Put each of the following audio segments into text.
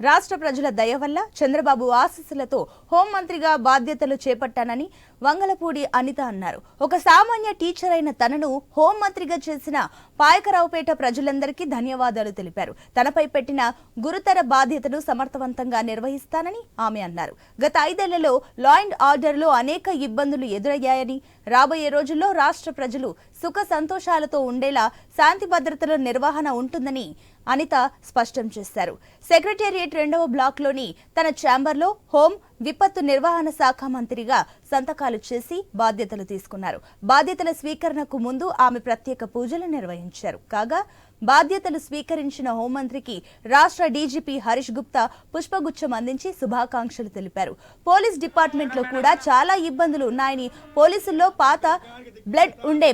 రాష్ట్ర ప్రజల దయ వల్ల చంద్రబాబు ఆశీస్సులతో హోంమంత్రిగా బాధ్యతలు చేపట్టానని వంగలపూడి అనిత అన్నారు. ఒక సామాన్య టీచర్ అయిన తనను హోంమంత్రిగా చేసిన పాయకరావుపేట ప్రజలందరికీ ధన్యవాదాలు తెలిపారు. తనపై పెట్టిన గురుతర బాధ్యతను సమర్థవంతంగా నిర్వహిస్తానని ఆమె అన్నారు. గత ఐదేళ్ళలో లా అండ్ ఆర్డర్లో అనేక ఇబ్బందులు ఎదురయ్యాయని రాబోయే రోజుల్లో రాష్ట్ర ప్రజలు సుఖ సంతోషాలతో ఉండేలా శాంతి భద్రతల నిర్వహణ ఉంటుందని అనిత స్పష్టం చేశారు. సెక్రటేరియట్ రెండవ బ్లాక్లోని తన ఛాంబర్లో హోం విపత్తు నిర్వహణ శాఖ మంత్రిగా సంతకాలు చేసి బాధ్యతలు తీసుకున్నారు. బాధ్యతల స్వీకరణకు ముందు ఆమె ప్రత్యేక పూజలు నిర్వహించారు. కాగా బాధ్యతలు స్వీకరించిన హోంమంత్రికి రాష్ట్ర డీజీపీ హరీష్ గుప్తా పుష్పగుచ్చం అందించి శుభాకాంక్షలు తెలిపారు. పోలీస్ డిపార్ట్మెంట్లో కూడా చాలా ఇబ్బందులు ఉన్నాయని పోలీసుల్లో పాత బ్లడ్ ఉండే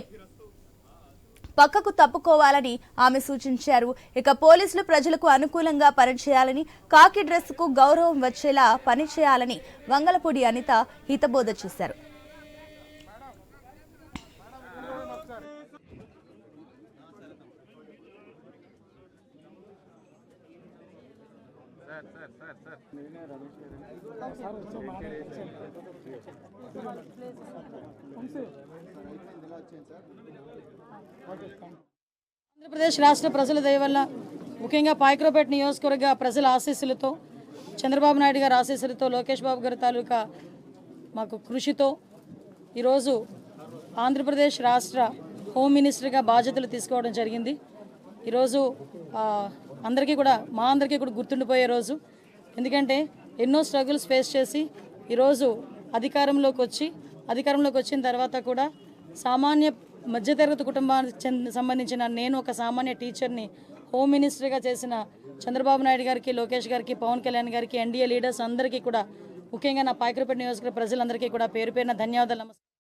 పక్కకు తప్పుకోవాలని ఆమె సూచించారు. ఇక పోలీసులు ప్రజలకు అనుకూలంగా పనిచేయాలని కాకి డ్రెస్కు గౌరవం వచ్చేలా పనిచేయాలని వంగలపూడి అనిత హితబోధ చేశారు. ఆంధ్రప్రదేశ్ రాష్ట్ర ప్రజల దయవల్ల ముఖ్యంగా పాయక్రోపేట నియోజకవర్గ ప్రజల ఆశీస్సులతో చంద్రబాబు నాయుడు గారి ఆశీస్సులతో లోకేష్ బాబు గారి తాలూకా మాకు కృషితో ఈరోజు ఆంధ్రప్రదేశ్ రాష్ట్ర హోమ్ మినిస్టర్గా బాధ్యతలు తీసుకోవడం జరిగింది. ఈరోజు అందరికీ కూడా మా అందరికీ కూడా గుర్తుండిపోయే రోజు. ఎందుకంటే ఎన్నో స్ట్రగుల్స్ ఫేస్ చేసి ఈరోజు అధికారంలోకి వచ్చి అధికారంలోకి వచ్చిన తర్వాత కూడా సామాన్య మధ్యతరగతి కుటుంబానికి సంబంధించిన నేను ఒక సామాన్య టీచర్ని హోమ్ మినిస్టర్గా చేసిన చంద్రబాబు నాయుడు గారికి లోకేష్ గారికి పవన్ కళ్యాణ్ గారికి ఎన్డీఏ లీడర్స్ అందరికీ కూడా ముఖ్యంగా నా పాయకరపేట నియోజకవర్గ ప్రజలందరికీ కూడా పేరు పేరున ధన్యవాదాలు. నమస్కారం